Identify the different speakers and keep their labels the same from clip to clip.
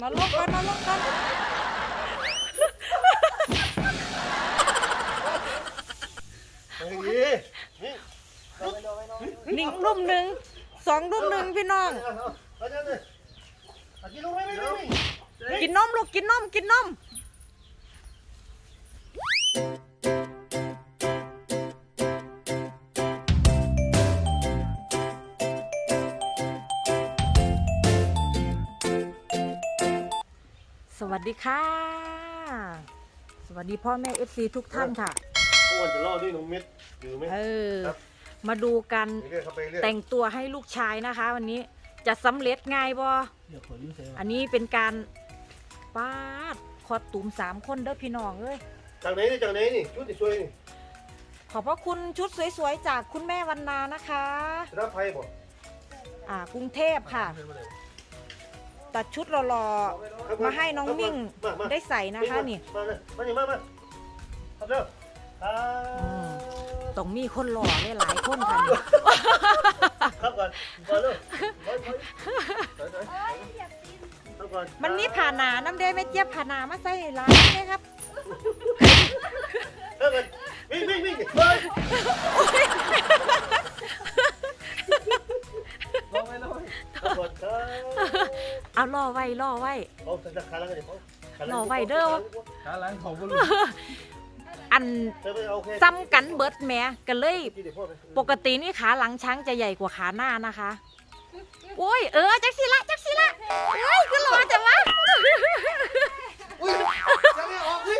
Speaker 1: มาลงกันมาลงกัน
Speaker 2: เฮ้ยนี่เอาไปเอาไปเอาไป
Speaker 1: หนึ่งรุ่มหนึ่งสองรุ่มหนึ่งพี่น้อง
Speaker 2: เอาเอาเอาเดี๋ยวเลยเอากินลงไปไม่ไม่
Speaker 1: กินนมลูกกินนมกินนม ดีค่ะ สวัสดีพ่อแม่ FC ทุกท่านค่ะ
Speaker 2: ทุกวันจะล่อด้วยนมเม็ดอยู่ไหม
Speaker 1: เออ
Speaker 2: ครับ
Speaker 1: มาดูกัน
Speaker 2: เรื่อยๆเข้าไปเรื่อย
Speaker 1: แต่งตัวให้ลูกชายนะคะ วันนี้จะสำเร็จง่ายบ่อันนี้เป็นการปาดคอตุ่มสามคนเด้อพี่น้องเอ้ย
Speaker 2: จากไหนนี่จากไหนนี่ชุดที่สวยนี่
Speaker 1: ขอบพระคุณชุดสวยๆ จากคุณแม่วันนานะคะ
Speaker 2: รับไพ่บ่
Speaker 1: อ่ากรุงเทพค่ะ ตัดชุดหล่อๆมาให้น้องมิ่งได้ใส่นะคะนี่
Speaker 2: มาเลยมานี่มามาครับเร็วครั
Speaker 1: อืม
Speaker 2: บ
Speaker 1: ต้องมีคนหล่อได้หลายคนค่ะนี่
Speaker 2: ครับก่อนก่อนเร็วถอยถอยถอยถอยครับก่อน
Speaker 1: มันมีผ่าหนาน้ำเด้ไม่เจี๊ยบผ่าหนามาใส่ร้านนี้ครับ
Speaker 2: ครับก่อนวิ่งวิ่งวิ่งเฮ้ยลง ไปลงไปครับก่อนครับ
Speaker 1: เอาล่อไว้ล่อไว้
Speaker 2: เอาจะขาลังกันดิเขาขาลัง
Speaker 1: รอไว้เด้อ
Speaker 3: ขาหลังของบุรุษ
Speaker 1: อัน
Speaker 2: เธอไปเอาแค่
Speaker 1: ซ้ำกันเบิดแหม่กันเลย
Speaker 2: ที่เดี๋ยวพ่อไป
Speaker 1: ปกตินี่ขาหลังช้างจะใหญ่กว่าขาหน้านะคะ โอ้ยเออจักสิละจักสิละเอ้ยคือหล่อจังวะ
Speaker 2: อุ้ยจะไม่ออกสิ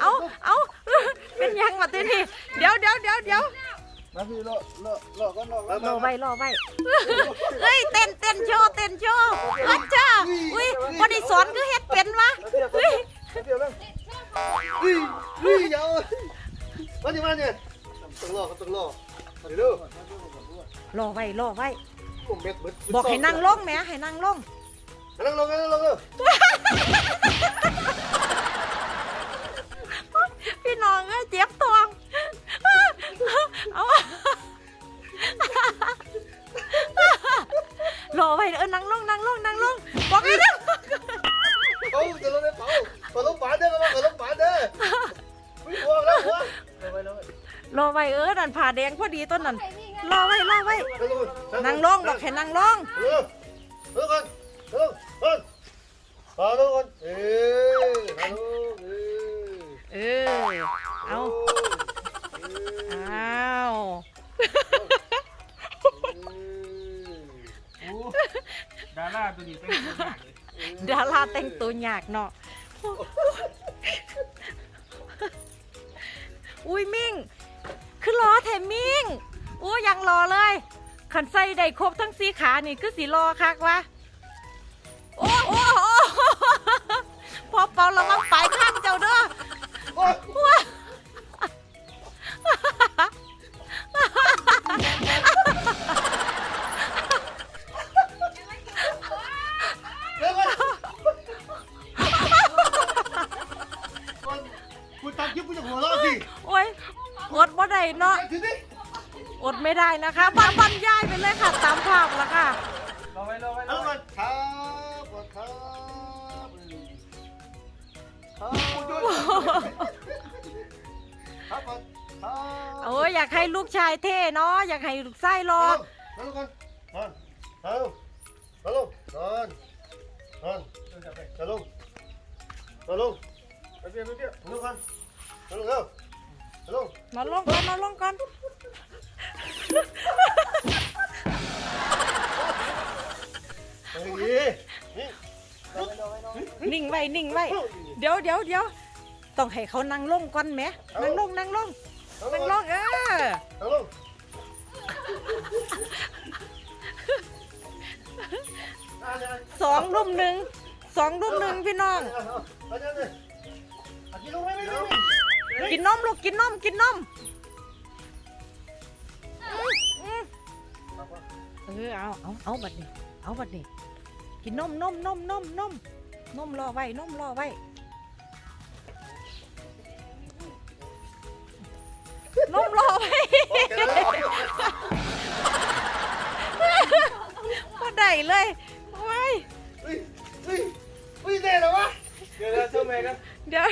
Speaker 1: เอาเอาเป็นยังมาตีนี่เดี๋ยวเดี๋ยวเดี๋ยวเดี๋ยว
Speaker 3: มาพี่เลาะเลาะเลาะก็เลาะ
Speaker 1: รอไว้รอไว้เฮ้ยเต้นเต้นโชว์เต้นโชว์อัจจ้าอุ้ยพอได้สอนคือเฮ็ดเป็นวะเฮ้ย
Speaker 2: เดี๋ยวแล้วอุ้ยอุ้ยยาวมาดิมาเนี่ยต้องรอครับต้องรอเดี๋ยวดู
Speaker 1: รอไว้รอไว้
Speaker 2: ผมเม็ดเบิด
Speaker 1: บอกให้นั่งลงแหม่ให้นั่งลง
Speaker 2: นั่งลงนั่งลงเร็ว
Speaker 1: พี่น้องเอ้ยเจ็บท้องเอา รอไว้เออนั่งลงนั่งลงนั่งลงบอกให้นั่ง
Speaker 2: เขาจะลงในเผาขอลงฝาเด้อมาขอลงฝาเด้ออุ้ยพวงแล้วพวงลงไปลงไป
Speaker 1: รอไว้เออนั่นผ่าแดงพอดีต้นนั่นรอไว้รอไว้นั่งลงบอกให้นั่งลง
Speaker 2: ลงลงก่อนลงก่อนพอลงก่อนเออพอลงเออ
Speaker 1: เออเอาอ้า
Speaker 3: ราตัวนี้เป็นคนมากเลย
Speaker 1: ดาราแต่งตัวยากเนาะ อุ้ยมิ่ง คือรอแถมมิ่งอู้ยังรอเลยขันใส่ได้ครบทั้งสีขานี่คือสีรอคักวะ อดไม่ได้นะคะบ้านบ้านย่ายไปเลยค่ะตามภาพแล้วค่ะ
Speaker 3: รอไว้รอไว้ร
Speaker 2: เอา
Speaker 3: อ
Speaker 2: ก่
Speaker 3: ไว้
Speaker 2: อนครับก่อนครับครับครับก่อนครับ
Speaker 1: โอ้ยอยากให้ลูกชายเท่เนาะอยากให้ลูกไส้รอ
Speaker 2: เอาลงก่อนก่อนเอาเอาลงก่อนก่อนเอาลงเอาลงไปเบี้ยไปเบี้ยเอาลงก่อนเอาลงเร็วเอาลง
Speaker 1: มาลงก่อนมาลงก่อน
Speaker 2: ไปดี นี่เอาไปเอาไปเอาไป
Speaker 1: นิ่งไว้นิ่งไว้ เดี๋ยวเดี๋ยวเดี๋ยวต้องให้เขานั่งลงก่อนไหมนั่งลงนั่งลง
Speaker 2: เอา
Speaker 1: นั่งล
Speaker 2: ล
Speaker 1: งเออ
Speaker 2: เอาลง
Speaker 1: สองรุ่มหนึ่งสองรุ่มหนึ่งพี่น้อง
Speaker 2: เอาเอาเลยเอากินลงไปไม่ได้
Speaker 1: กินนมลูกกินนมกินนม อเออเอาเอาเอาบัดนี้เอาบัดนี้กินนมนมนมนมนมนมรอไว้นมรอไว้นมรอไว้
Speaker 2: โคแล้ว
Speaker 1: ก็ได้เลยไว้
Speaker 2: เเฮ้ยเฮ้ยเฮ้ยแน่เหรอวะ
Speaker 3: เดี๋ยวเดี๋ยวเจ้าแม่กัน
Speaker 1: เดี๋ยว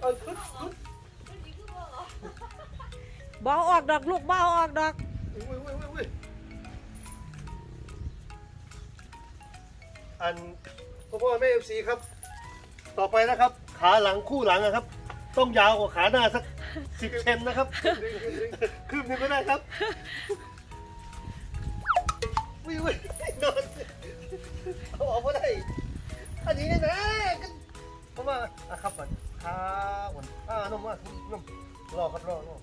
Speaker 2: เอาขึ้นขึ้น
Speaker 1: บอาออกดอกลูกบเอาออกดอก
Speaker 2: อุ้ยอุ้ยอุ้ยอุ้ยอันพ่อพ่อแม่เอฟซีครับ ต่อไปนะครับ ขาหลังคู่หลังนะครับ ต้องยาวกว่าขาหน้าสักสิบเซนนะครับคืบหนึงก็ได้ครับวิววินอนเอาออกมาได้อันนี้เนี่ยนะก็ผมว่าอะครับก่อนขาก่อนอ่านมว่านมรอครับรอรอ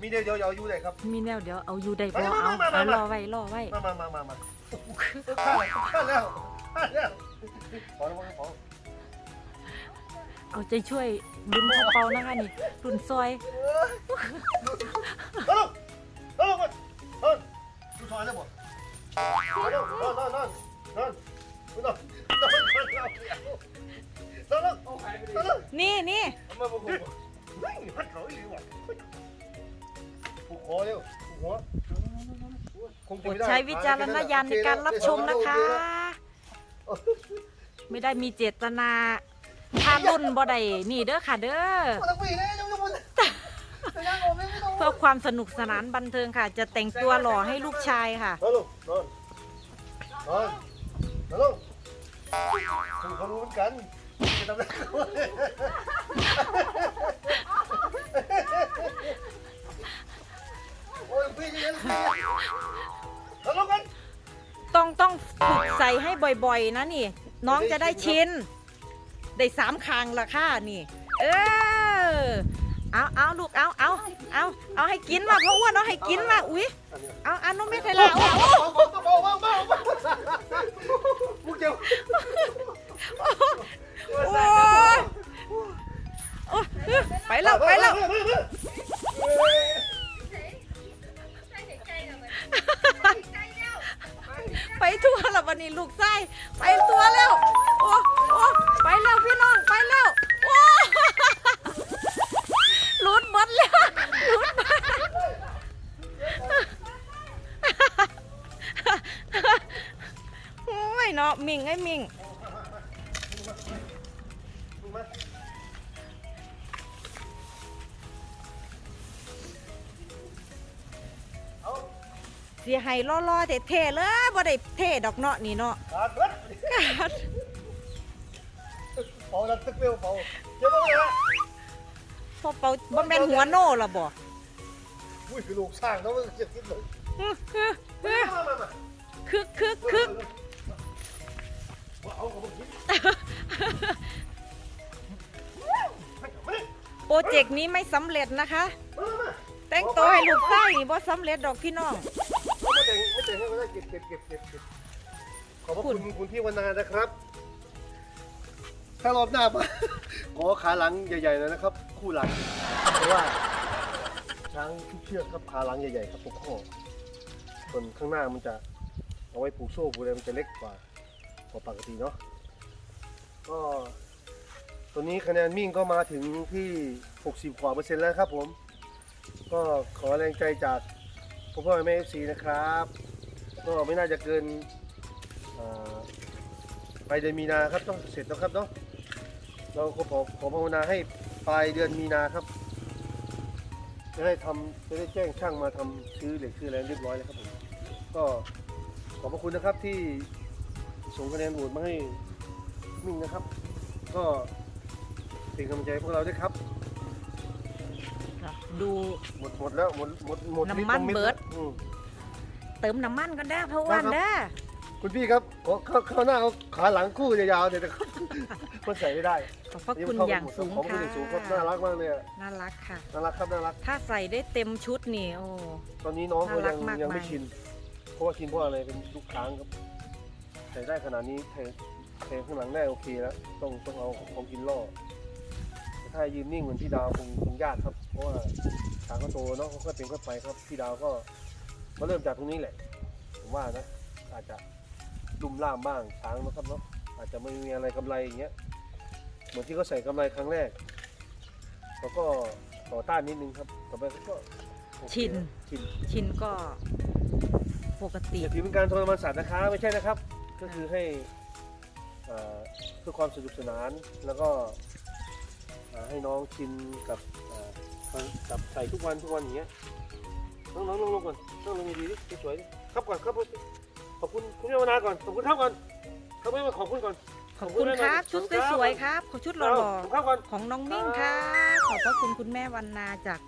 Speaker 2: มีเดียวเดียวๆอยู่ได้ครับ
Speaker 1: มีแนวเดี๋ยวเอาอยู่ได้บ่
Speaker 2: มามา
Speaker 1: เอา
Speaker 2: มามา
Speaker 1: เอา
Speaker 2: มา
Speaker 1: รอไว้รอไว้
Speaker 2: มามามามามาข้าข้าแล้วข้าแล้ว เนี่ยขอระวังขอ
Speaker 1: เอาใจช่วยลุ้นพ่อเปานะคะนี่รุ่นซอย
Speaker 2: ตลกตลงมันนอนดูซอยได้บ่นอนนอนนอนนอนนอนนอนนอนตลกตลกนี่นี่
Speaker 3: มาบุก
Speaker 2: เฮ้ยพัดเขาอีกว่ะผูกคอเร็วผูกหัวคงจะไม่ได้
Speaker 1: ใช้วิจารณญาณในการรับชมนะคะ ไม่ได้มีเจตนาพารุ่นบ่ได้นี่เด้อค่ะเด้อ
Speaker 2: มันต้องปีนะยังยังมันแต่ยังออกไม่ต้อง
Speaker 1: เพื่อความสนุกสนานบันเทิงค่ะ จะแต่งตัวหล่อให้ลูกชายค่ะ
Speaker 2: นอนลงนอนนอนนอนลงคุณเขารู้เหมือนกันจะทำอะไร
Speaker 1: บ่อยๆ นะนี่ น้องจะได้ชินได้สามครั้งละค่ะนี่ เออเอาเอาลูกเอาเอาเอาเอาให้กินมาเพราะอ้วนเอาให้กินมาอุ้ยเอาเอาน้องเมทลา ไอ้มิงเสียให้ล่อๆเท่ๆเลยบ่ได้เท่ดอกเนาะนี่เนาะ
Speaker 2: ขาดเบิดเป่าดังตึกเปรี้ยวเป่าเจ้าบ้าเลยฮะ
Speaker 1: พอเป่าบ่แม่นหัวโน่ล่ะบ่
Speaker 2: อุ้ยคือลูกสร้างเขามันจะคิดเลย
Speaker 1: ฮึฮึฮึ
Speaker 2: มามามา
Speaker 1: คึกคึกคึก
Speaker 2: เอาของผมกินมาดิ
Speaker 1: โปรเจกต์นี้ไม่สำเร็จนะคะ
Speaker 2: มามา
Speaker 1: แต่งตัวให้ลูกไส้นี่บ่สำเร็จดอกพี่น้อง
Speaker 2: ไม่แต่งไม่แต่งให้ก็ได้เก็บเก็บเก็บเก็บเก็บขอบพระคุณคุณพี่วันนานะครับ ถ้ารอบหน้ามา ขอขาหลังใหญ่ๆเลยนะครับ คู่หลังเพราะว่า ช้างทุกเชือกครับขาหลังใหญ่ๆครับทุกข้อส่วนข้างหน้ามันจะเอาไว้ผูกโซ่ผูกอะไรมันจะเล็กกว่า กว่าปกติเนาะก็ตัวนี้คะแนนมิ่งก็มาถึงที่ 60 กว่าเปอร์เซ็นต์แล้วครับผม ก็ขอแรงใจจากพ่อพ่อแม่เอฟซีนะครับ ก็ไม่น่าจะเกินอ่าปลายเดือนมีนาครับต้องเสร็จแล้วครับเนาะเราขอขอภาวนาให้ปลายเดือนมีนาครับ จะได้ทำจะได้แจ้งช่างมาทำซื้อเหล็กซื้ออะไรเรียบร้อยแล้วครับผมก็ขอบพระคุณนะครับที่ ส่งคะแนนโหวตมาให้มิ่งนะครับ ก็เป็นกำลังใจให้พวกเราด้วยครับ
Speaker 1: ดู
Speaker 2: หมดหมดแล้วหมดหมดหมด
Speaker 1: น้ำมัน
Speaker 2: ลิตร
Speaker 1: เบิด
Speaker 2: อืม
Speaker 1: เติมน้ำมันกันได้อเพราะว่าเด้อ
Speaker 2: คุณพี่ครับขอเข้าเข้าหน้าเอาขาหลังคู่ยาวๆเนี่ยนะครับ มันใส่ไม่ได้
Speaker 1: ขอบพระคุณ
Speaker 2: นี่มัน
Speaker 1: อย่าง
Speaker 2: เข้
Speaker 1: สูง
Speaker 2: ขอบคุณ
Speaker 1: ค่ะ
Speaker 2: อย่างสูงครับน่ารักมากเลยอะ
Speaker 1: น่ารักค่ะ
Speaker 2: น่ารักครับน่ารัก
Speaker 1: ถ้าใส่ได้เต็มชุดนี่โอ้
Speaker 2: ตอนนี้น้องเขา
Speaker 1: น่ารั
Speaker 2: ยั
Speaker 1: ก
Speaker 2: ง
Speaker 1: มาก
Speaker 2: ยังไม่
Speaker 1: มาย
Speaker 2: ชิน เพราะว่าชินเพราะอะไรเป็นลูกค้างครับ ใส่ได้ขนาดนี้เทเทข้างหลังได้โอเคแล้วต้องต้องเอาของกินล่อแต่ถ้ายืนนิ่งเหมือนพี่ดาวคงคงยากครับ เพราะว่าช้างก็โตเนาะค่อยๆเป็นค่อยไปครับพี่ดาวก็มาเริ่มจากตรงนี้แหละ ผมว่านะ อาจจะลุ่มล่ามบ้างช้างนะครับเนาะอาจจะไม่มีอะไรกำไรอย่างเงี้ยเหมือนที่เขาใส่กำไรครั้งแรกแล้วก็ต่อต้านนิดนึงครับต่อไปก็โอเค
Speaker 1: ชิน
Speaker 2: ชิน
Speaker 1: ชินก็ปกติ
Speaker 2: อย่าถือเป็นการทรมานสัตว์นะคะไม่ใช่นะครับ ก็คือให้เอ่อเพื่อความสนุกสนานแล้วก็เอ่อให้น้องชินกับเอ่อกับใส่ทุกวันทุกวันอย่างเงี้ยน้องน้องลงลงก่อนน้องลงดีๆดิสวยๆดิครับก่อนครับขอบคุณคุณแม่วนาก่อนขอบคุณครับก่อนครับแม่มาขอบคุณก่อน
Speaker 1: ขอบคุณครับ ชุดสวยๆครับ ขอชุดหล่อ
Speaker 2: ขอบคุณครับก่อน
Speaker 1: ๆของน้องมิ่งค่ะ ขอบพระคุณคุณแม่วันนาจาก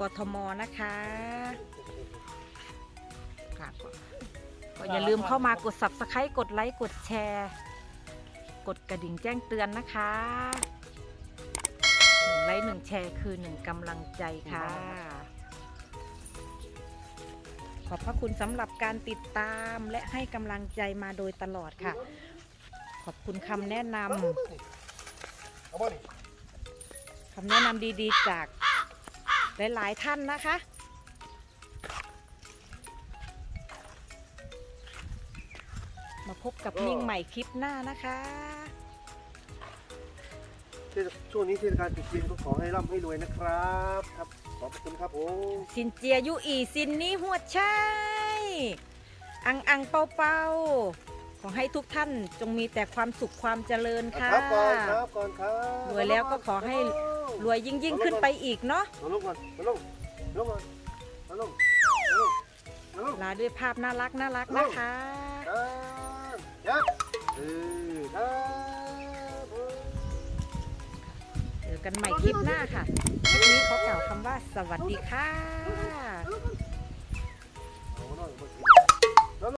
Speaker 1: กทมนะคะค่ะ ก็อย่าลืมเข้ามากด subscribe กดไลค์กดแชร์ กดกระดิ่งแจ้งเตือนนะคะหนึ่งไลค์หนึ่งแชร์คือหนึ่งกำลังใจค่ะ ขอบพระคุณสำหรับการติดตามและให้กำลังใจมาโดยตลอดค่ะ ขอบคุณคำแนะนำ
Speaker 2: เอามาดิ
Speaker 1: คำแนะนำดีๆจากหลายๆท่านนะคะ มาพบกับมิ่งใหม่คลิปหน้านะคะ
Speaker 2: เทศช่วงนี้เทศกาลตรุษจีนก็ขอให้ร่ำให้รวยนะครับครับ ขอบคุณครับผม
Speaker 1: สินเจียยุอีสินนี้หัวใช่อังอังเปาเปาขอให้ทุกท่านจงมีแต่ความสุขความเจริญค่ะ
Speaker 2: ครับก่อนครับก่อนครับ
Speaker 1: รวยแล้วก็ขอให้รวยยิ่งยิ่งๆขึ้นไปอีกเนาะ
Speaker 2: มาลงก่อนมาลงมาลงก่อนมาลงมาลงมาลง
Speaker 1: ลาด้วยภาพน่ารักน่ารักนะคะ
Speaker 2: ครับยักษ์เออครับ
Speaker 1: เจอกันใหม่คลิปหน้าค่ะคลิปนี้ขอกล่าวคำว่าสวัสดีค่ะ